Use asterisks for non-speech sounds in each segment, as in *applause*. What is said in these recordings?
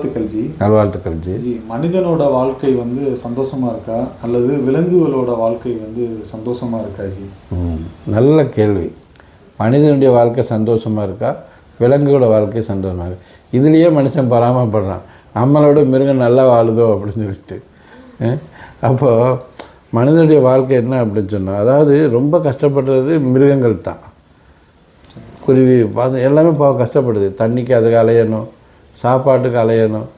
நல்வாழ்த்துக்கள் ஜி. நல்வாழ்த்துக்கள் G. G மனிதனோட வாழ்க்கை வந்து சந்தோஷமா இருக்கா? அல்லது விலங்குகளோட வாழ்க்கை வந்து சந்தோஷமா இருக்கா ஜி? நல்ல கேள்வி. மனிதனுடைய வாழ்க்கை சந்தோஷமாக இருக்கா? விலங்குகளோட வாழ்க்கை சந்தோஷமாக இருக்கா? இதுலேயே மனுஷன் பராமப்படுறான் நம்மளோட மிருகம் நல்லா வாழுதோ அப்படின்னு சொல்லிட்டு. அப்போது மனிதனுடைய வாழ்க்கை என்ன அப்படின்னு சொன்னால் அதாவது ரொம்ப கஷ்டப்படுறது மிருகங்கள் தான் குருவி பார்த்து எல்லாமே பாவம் கஷ்டப்படுது. தண்ணிக்கு அதுக்கு அலையணும். சாப்பாட்டுக்கு அலையணும்.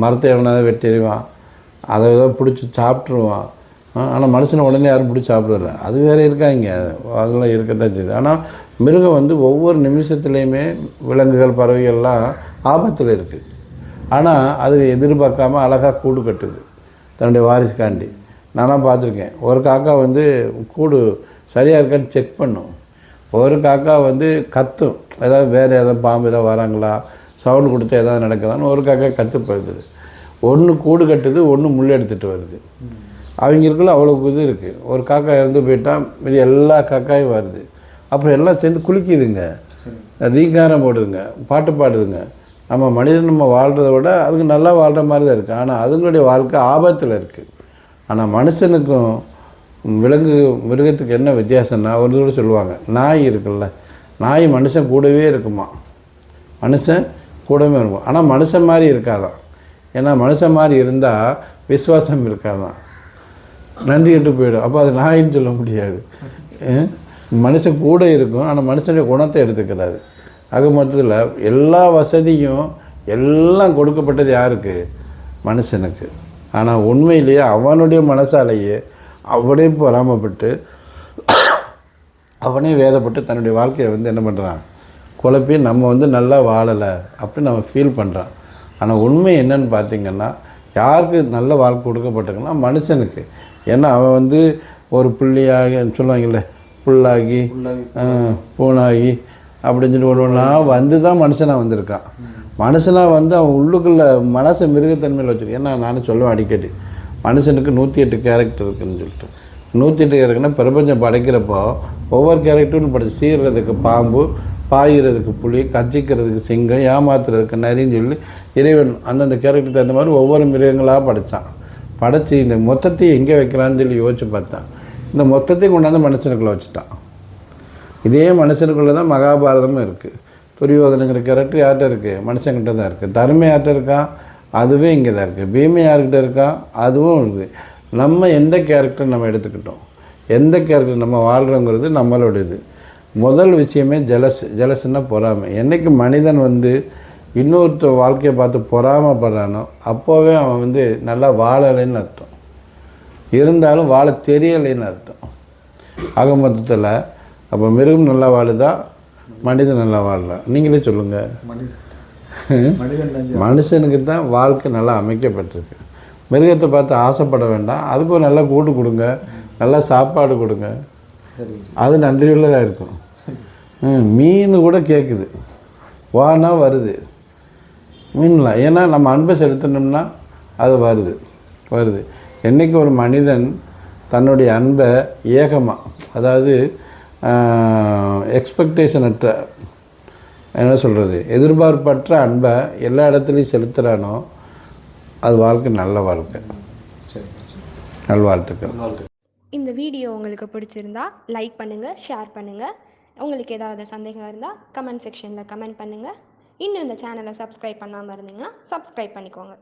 மரத்தை எவனாவது வெட்டிடுவான் அதை தான் பிடிச்சி சாப்பிட்ருவான் ஆனால் மனுஷனை உடனே யாரும் பிடிச்சி சாப்பிடல அது வேறு இருக்காங்க. அதெல்லாம் இருக்கத்தான் செய்யுது. ஆனால் மிருகம் வந்து ஒவ்வொரு நிமிஷத்துலேயுமே விலங்குகள் பறவைகள்லாம் ஆபத்தில் இருக்குது ஆனால் அது எதிர்பார்க்காம அழகாக கூடு கட்டுது. தன்னுடைய வாரிசுக்காண்டி. நானாக பார்த்துருக்கேன். ஒரு காக்கா வந்து கூடு சரியாக இருக்கான்னு செக் பண்ணும். ஒரு காக்கா வந்து கத்தும். ஏதாவது வேறு ஏதாவது பாம்பு ஏதாவது வராங்களா? சவுண்டு கொடுத்து ஏதாவது நடக்குதான்னு ஒரு காக்கா கத்து போயிடுது. ஒன்று கூடு கட்டுது ஒன்று முள் எடுத்துகிட்டு வருது. அவங்களுக்குள்ள அவ்வளோ இது இருக்குது ஒரு காக்கா இறந்து போயிட்டா மீதி எல்லா காக்காயும் வருது. அப்புறம் எல்லாம் சேர்ந்து குளிக்குதுங்க. ரீங்காரம் போடுதுங்க பாட்டு பாடுதுங்க. நம்ம மனிதன் நம்ம வாழ்கிறத விட அதுக்கு நல்லா வாழ்கிற மாதிரி தான் இருக்குது ஆனால் அதுங்களுடைய வாழ்க்கை ஆபத்தில் இருக்குது ஆனால் மனுஷனுக்கும் விலங்கு மிருகத்துக்கு என்ன வித்தியாசம்னா ஒரு தடவை சொல்லுவாங்க நாய் இருக்குல்ல நாய் மனுஷன் கூடவே இருக்குமா? மனுஷன் கூடவே இருக்கும். ஆனால் மனுஷன் மாதிரி இருக்காதான். ஏன்னா மனுஷன் மாதிரி இருந்தால் விசுவாசம் இருக்காதான். நன்றி என்று போயிடும். அப்போ அது நாயின்னு சொல்ல முடியாது. மனுஷன் கூட இருக்கும் ஆனால் மனுஷனுடைய குணத்தை எடுத்துக்கிறாரு. ஆக மொத்தத்தில் எல்லா வசதியும் எல்லாம் கொடுக்கப்பட்டது யாருக்கு? மனுஷனுக்கு. ஆனால் உண்மையிலேயே அவனுடைய மனசாலேயே அவனே பொறாமப்பட்டு அவனே வேதப்பட்டு தன்னுடைய வாழ்க்கையை வந்து என்ன பண்ணுறான் குழப்பி நம்ம வந்து நல்லா வாழலை அப்படின்னு நம்ம ஃபீல் பண்ணுறான் ஆனால் உண்மை என்னன்னு பார்த்தீங்கன்னா யாருக்கு நல்ல வாழ்க்கை கொடுக்கப்பட்டிருக்குன்னா மனுஷனுக்கு. ஏன்னா அவன் வந்து ஒரு புள்ளியாக சொல்லுவாங்கல்ல புல்லாகி பூனாகி அப்படின்னு சொல்லி ஒன்று ஒன்றா வந்து தான் மனுஷனாக வந்திருக்கான். மனுஷனாக வந்து அவன் உள்ளுக்குள்ள மனசை மிருகத்தன்மையில் வச்சிருக்கான். ஏன்னா நானும் சொல்லுவேன் அடிக்கடி மனுஷனுக்கு நூற்றி எட்டு கேரக்டர் இருக்குன்னு சொல்லிட்டு. நூற்றி எட்டு கேரக்டர்னா பிரபஞ்சம் படைக்கிறப்போ ஒவ்வொரு கேரக்டரும் படிச்சு சீர்றதுக்கு பாம்பு பாயிறதுக்கு புலி கத்திக்கிறதுக்கு சிங்கம் ஏமாத்துறதுக்கு நரின்னு சொல்லி இறைவன் அந்தந்த கேரக்டர் தகுந்த மாதிரி ஒவ்வொரு மிருகங்களாக படைச்சான். படைச்சி இந்த மொத்தத்தையும் எங்கே வைக்கலான்னு சொல்லி யோசிச்சு பார்த்தான். இந்த மொத்தத்தையும் கொண்டாந்து மனுஷனுக்குள்ளே வச்சுட்டான். இதே மனுஷனுக்குள்ளே தான் மகாபாரதமும் இருக்குது துரியோதனைங்கிற கேரக்டர் யார்கிட்ட இருக்குது மனுஷங்கிட்ட தான் இருக்குது தர்ம யார்கிட்ட இருக்கா? அதுவே இங்கே தான் இருக்குது பீமை யார்கிட்ட இருக்கா? அதுவும் இருக்குது நம்ம எந்த கேரக்டர் நம்ம எடுத்துக்கிட்டோம். எந்த கேரக்டர் நம்ம வாழ்கிறோங்கிறது நம்மளோட இது முதல் விஷயமே ஜலஸ் ஜலசுன்னா பொறாமை. என்னைக்கு மனிதன் வந்து இன்னொருத்த வாழ்க்கையை பார்த்து பொறாமப்படுறானோ அப்போவே அவன் வந்து நல்லா வாழலைன்னு அர்த்தம். இருந்தாலும் வாழ தெரியலைன்னு அர்த்தம். ஆக மொத்தத்தில் அப்போ மிருகம் நல்லா வாழுதா மனிதன் நல்லா வாழலாம் நீங்களே சொல்லுங்கள். *laughs* மனுஷனுக்கு தான் வாழ்க்கை நல்லா அமைக்கப்பட்டிருக்கு. மிருகத்தை பார்த்து ஆசைப்பட வேண்டாம். அதுக்கு ஒரு நல்ல கூட்டு கொடுங்க. நல்லா சாப்பாடு கொடுங்க. அது நன்றியுள்ளதாக இருக்கும். மீன் கூட கேட்குது வானா வருது. மீன்லாம் ஏன்னா நம்ம அன்பை செலுத்தினோம்னா அது வருது வருது. என்றைக்கு ஒரு மனிதன் தன்னுடைய அன்பை ஏகமாக அதாவது எக்ஸ்பெக்டேஷன் அற்ற என்ன சொல்கிறது எதிர்பார்ப்பற்ற அன்பை எல்லா இடத்துலையும் செலுத்துகிறானோ அது வாழ்க்கை நல்ல வாழ்க்கை. நல்வாழ்த்துக்கள். நல்வாழ்த்து இந்த வீடியோ உங்களுக்கு பிடிச்சிருந்தா லைக் பண்ணுங்கள் ஷேர் பண்ணுங்கள் உங்களுக்கு ஏதாவது சந்தேகம் இருந்தால் கமெண்ட் செக்ஷனில் கமெண்ட் பண்ணுங்கள் இன்னும் இந்த சேனலை சப்ஸ்கிரைப் பண்ணாமல் இருந்தீங்கன்னா சப்ஸ்கிரைப் பண்ணிக்கோங்க.